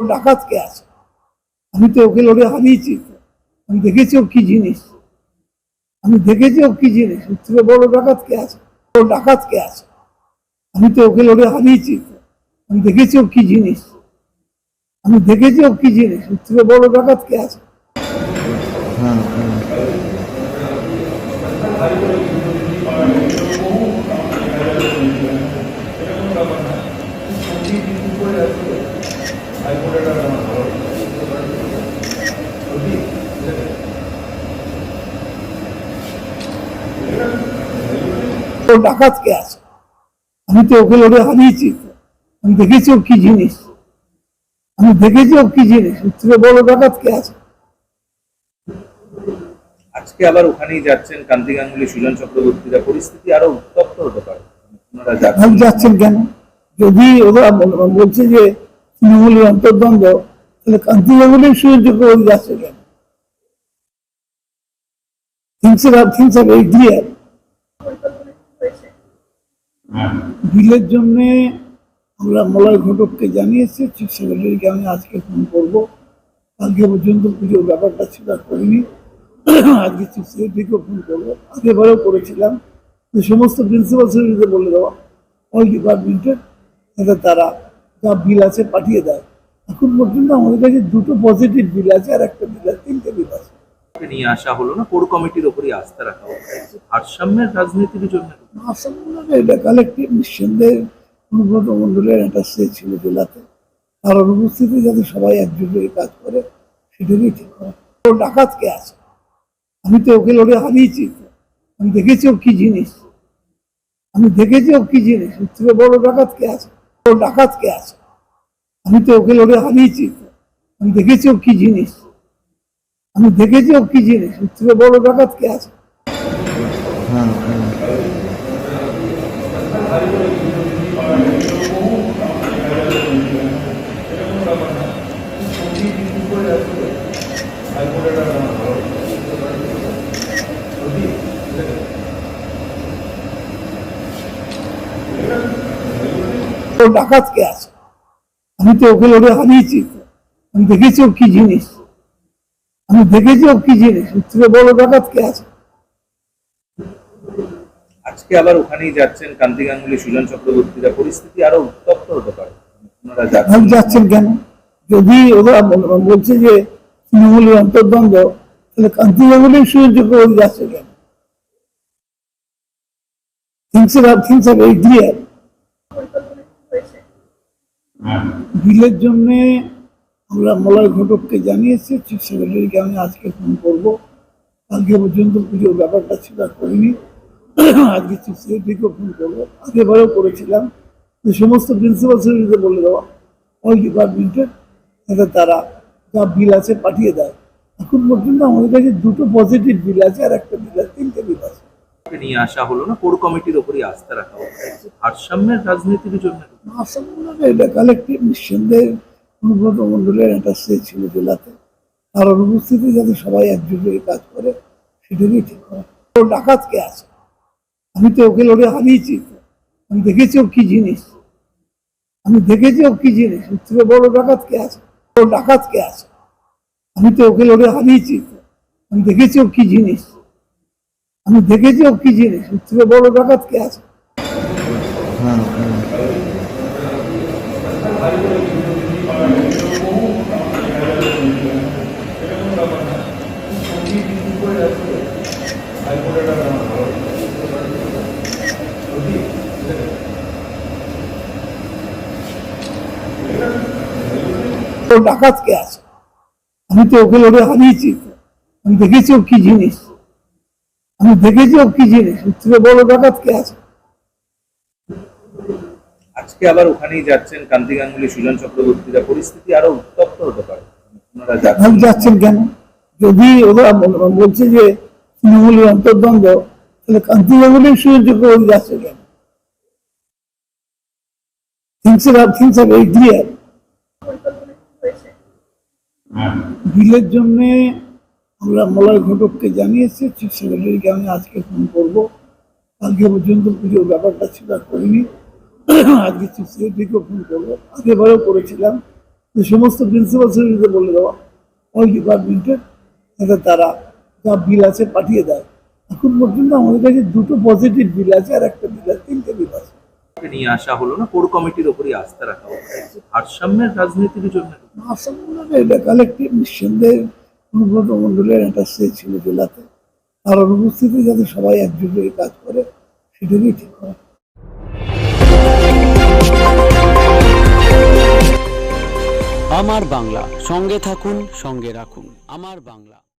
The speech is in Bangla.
ডাকাত কে আছে? আমি তো ওকে লড়ে হারিয়েছি। আমি দেখেছি ও কি জিনিস। আমি দেখেছি ও কি জিনিস। ওর থেকে বড় ডাকাত কে আছে? ও ডাকাত কে আছে? আমি তো ওকে লড়ে হারিয়েছি। আমি দেখেছি ও কি জিনিস। আমি দেখেছি ও কি জিনিস। ওর থেকে বড় ডাকাত কে আছে? ও ডাকাত কে আছে? আমি তো ওকে লড়ে হারিয়েছি আমি দেখেছি ও কি জিনিস। আমি দেখেছি ও কি জিনিস। থেকে বড় ডাকাত কে আছে। আজকে আবার ওখানেই যাচ্ছেন কান্তি গাঙ্গুলি সুজন চক্রবর্তীরা। পরিস্থিতি আরও উত্তপ্ত হতে পারে। যাচ্ছেন যাচ্ছেন কেন? যদি ওরা বল- বলছে যে তৃণমূলের অন্তর্দ্বন্দ্ব তাহলে কান্তি গাঙ্গুলির সুযোগ করে যাচ্ছে কেন? থিংস আর থিংস আর ক্লিয়ার বিলের জন্য আমরা মলয় ঘটককে জানিয়েছি, চিফ সেক্রেটারিকে আমি আজকে ফোন করব। কালকে পর্যন্ত পুজোর ব্যাপারটা ছিল করিনি। আজকে চিফ সেক্রেটারিকেও ফোন করব। আগেবারও করেছিলাম। যে সমস্ত প্রিন্সিপাল সেক্রেটারিকে বলে দেওয়া অল ডিপার্টমেন্টের, যাতে তারা যা বিল আছে পাঠিয়ে দেয়। এখন পর্যন্ত আমাদের কাছে দুটো পজিটিভ বিল আছে আর একটা বিল আছে, তিনটে বিল আছে। নিয়ে আসা হলো না কমিটির ওপরই আস্থা রাখা হলো। ভারসাম্যের রাজনীতির জন্য। নিঃসন্দেহে অনুব্রত মন্ডলের একটা সে ছিল জেলাতে। তার অনুপস্থিতি যাতে সবাই কাজ করে সেটাকেই ঠিক আছে? আমি তো ওকে লড়ে হারিয়েছি আমি দেখেছি ও কি জিনিস। আমি দেখেছি ও কি জিনিস। ওর থেকে বড় ডাকাত কে আছে? ও ডাকাত কে আছে? আমি তো ওকে লড়ে হারিয়েছি আমি দেখেছি ও কি জিনিস। আমি দেখেছি ও কি জিনিস থেকে বড় ডাকাত কে আছে। ডাকাত কে আছে? আমি তো ওকে লড়ে হারিয়েছি। আমি দেখেছি ও কি জিনিস। আমি দেখেছি ও কি জিনিস থেকে বড় ডাকাত কে আছে? আজকে আবার ওখানেই যাচ্ছেন কান্তি গাঙ্গুলি সুজন চক্রবর্তীরা পরিস্থিতি আরও উত্তপ্ত হতে পারে। যাচ্ছেন। কেন? যদি ওরা বলছে যে তৃণমূলের অন্তর্দ্বন্দ্ব তাহলে কান্তি গাঙ্গুলির সুযোগ করে যাচ্ছে কেন? থিংস আর থিংস আর ভেরি ক্লিয়ার বিলের জন্য আমরা মলয় ঘটককে জানিয়েছি চিফ সেক্রেটারিকে আমি আজকে ফোন করব। কালকে পর্যন্ত পুজোর ব্যাপারটা ছিল আর করিনি। আজকে চিফ সেক্রেটারিকেও ফোন করব। আগেবারও করেছিলাম। যে সমস্ত প্রিন্সিপাল সেক্রেটারিকে বলে দেওয়া অল ডিপার্টমেন্টের যাতে তারা যা বিল আছে পাঠিয়ে দেয়। এখন পর্যন্ত আমাদের কাছে দুটো পজিটিভ বিল আছে আর একটা বিল আছে তিনটে বিল আছে। নিয়ে আসা হলো না? কোর কমিটির ওপরই আস্থা রাখা হলো। ভারসাম্যের রাজনীতির জন্য। আসামে এটা কালেক্টিভ নিঃসন্দেহে অনুব্রত মন্ডলের একটা সে ছিল জেলাতে। তার অনুপস্থিতি যাতে সবাই হয়ে কাজ করে সেটাকেই ঠিক করা। ও ডাকাত কে আছে? আমি তো ওকে লড়ে হারিয়েছি আমি দেখেছি ও কি জিনিস। আমি দেখেছি ও কি জিনিস। থেকে বড় ডাকাত কে আছে? ও ডাকাত কে আছে? আমি তো ওকে লড়ে হারিয়েছি আমি দেখেছি ও কি জিনিস। আমি দেখেছি ও কি জিনিস। থেকে বড় ডাকাত কে আছে? ও ডাকাত কে আছে? আমি তো ওকে লড়ে হারিয়েছি আমি দেখেছি ও কি জিনিস। আমি দেখেছি ও কি জিনিস। থেকে বড় ডাকাত কে আছে? আজকে আবার ওখানেই যাচ্ছেন কান্তি গাঙ্গুলি সুজন চক্রবর্তীরা পরিস্থিতি আরও উত্তপ্ত হতে পারে। যাচ্ছেন। কেন? যদি ওরা বল- বলছে যে তৃণমূলের অন্তর্দ্বন্দ্ব তাহলে কান্তি গাঙ্গুলির সুযোগ করে যাচ্ছে কেন? থিংস আর থিংস আর ক্লিয়ার বিলের জন্য আমরা মলয় ঘটককে জানিয়েছি, চিফ সেক্রেটারিকে আমি আজকে ফোন করব। কালকে পর্যন্ত পুজোর ব্যাপারটা ছিল করিনি। আজকে চিফ সেক্রেটারিকেও ফোন করব। আগেবারও করেছিলাম। যে সমস্ত প্রিন্সিপাল সেক্রেটারিতে বলে দেওয়া ওই ডিপার্টমেন্টের যাতে তারা যা বিল আছে পাঠিয়ে দেয়। এখন পর্যন্ত আমাদের কাছে দুটো পজিটিভ বিল আছে আর একটা বিল আছে, তিনটে বিল আছে। নিয়ে আসা হলো না কোর কমিটির ওপরই আস্থা রাখা হলো। ভারসাম্যের রাজনীতির জন্য এটা কালেক্টিভ নিঃসন্দেহে অনুব্রত মন্ডলের একটা স্টেজ ছিল জেলাতে। আর অনুপস্থিতি যাতে সবাই একজোট হয়ে কাজ করে সেটারই ঠিক করা। আমার বাংলা সঙ্গে থাকুন সঙ্গে রাখুন। আমার বাংলা।